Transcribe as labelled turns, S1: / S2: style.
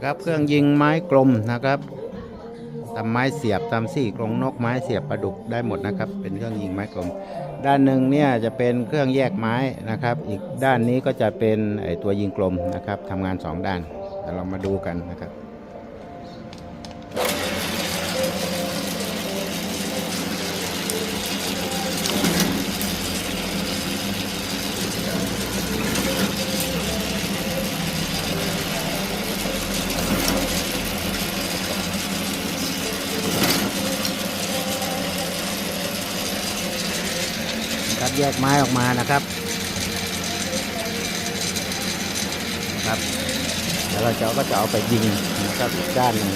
S1: นะครับ เครื่องยิงไม้กลมนะครับทำไม้เสียบทำซี่กรงนกไม้เสียบประดุกได้หมดนะครับ เป็นเครื่องยิงไม้กลม ด้านหนึ่งเนี่ยจะเป็นเครื่องแยกไม้นะครับ อีกด้านนี้ก็จะเป็นไอตัวยิงกลมนะครับทำงานสองด้านเดี๋ยวเรามาดูกันนะครับ ครับแยกไม้ออกมานะครับครับแล้วเราจะก็จะเอาไปยิงนะครับอีกด้านหนึ่ง